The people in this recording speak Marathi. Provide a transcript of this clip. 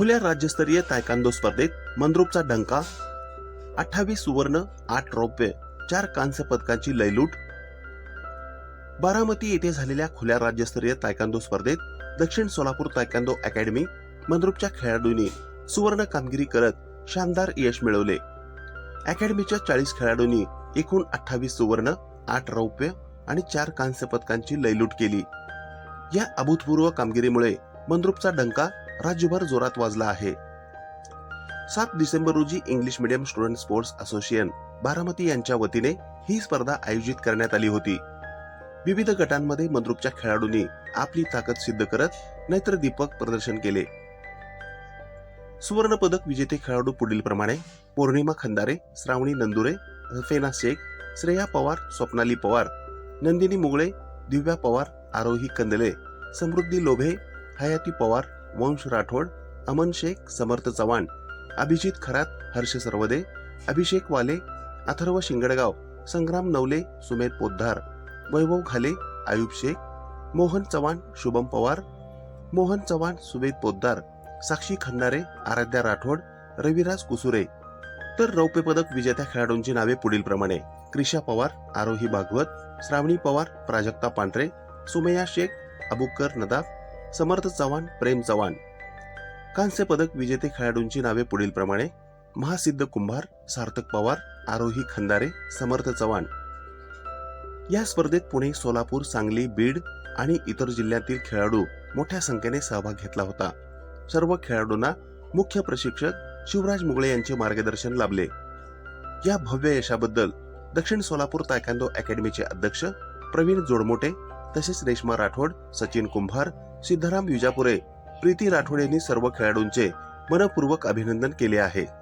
खुल्या राज्यस्तरीय तायकांदो स्पर्धेत मनरूपचा डंका अठ्ठावीस सुवर्ण आठ रौप्य चार कांस्य पदकांची लयलूट. बारामती येथे झालेल्या खुल्या राज्यस्तरीय तायकांदो स्पर्धेत दक्षिण सोलापूर तायकांदो अकॅडमी मनरूपच्या खेळाडूंनी सुवर्ण कामगिरी करत शानदार यश मिळवले. अकॅडमीच्या चाळीस खेळाडूंनी एकूण अठ्ठावीस सुवर्ण आठ रौप्य आणि चार कांस्य पदकांची लयलूट केली. या अभूतपूर्व कामगिरीमुळे मनरूपचा डंका राज्यभर जोरात वाजला आहे. सात डिसेंबर रोजी English medium student sports association Baramati यांच्या वतीने ही स्पर्धा आयोजित करण्यात आली होती. विविध गटांमध्ये मंद्रुपच्या खेळाडूंनी आपली ताकद सिद्ध करत नेत्र दीपक प्रदर्शन केले. सुवर्ण पदक विजेते खेळाडू पुढील प्रमाणे पौर्णिमा खंदारे श्रावणी नंदुरे रफेना शेख श्रेया पवार स्वप्नाली पवार नंदिनी मुगळे दिव्या पवार आरोही कंदले समृद्धी लोभे हयाती पवार वंश राठोड अमन शेख समर्थ चव्हाण अभिजित खरात हर्ष सरवदे अभिषेक वाले अथर्व शिंगडगाव संग्राम नवले सुमेध पोद्दार वैभव घाले आयुब शेख मोहन चव्हाण शुभम पवार मोहन चव्हाण सुमेध पोद्दार साक्षी खन्नारे आराध्या राठोड रविराज कुसुरे. तर रौप्य पदक विजेत्या खेळाडूंची नावे पुढील प्रमाणे क्रिशा पवार आरोही भागवत श्रावणी पवार प्राजक्ता पांढरे सुमया शेख अबुकर नदाफ समर्थ चव्हाण प्रेम चव्हाण. कांस्य पदक विजेते खेळाडूंची नावे पुढील प्रमाणे महासिद्ध कुंभार सार्थक पवार आरोही खंदारे समर्थ चव्हाण. या स्पर्धेत पुणे सोलापूर सांगली बीड आणि इतर जिल्ह्यातील खेळाडू मोठ्या संख्येने सहभाग घेतला होता. सर्व खेळाडूंना मुख्य प्रशिक्षक शिवराज मुगळे यांचे मार्गदर्शन लाभले. या भव्य यशाबद्दल दक्षिण सोलापूर तायकांदो अकॅडमीचे अध्यक्ष प्रवीण जोडमोटे तसेच रेश्मा राठोड सचिन कुंभार सिद्धराम विजापुरे प्रीती राठोड यांनी सर्व खेळाडूंचे मनपूर्वक अभिनंदन केले आहे.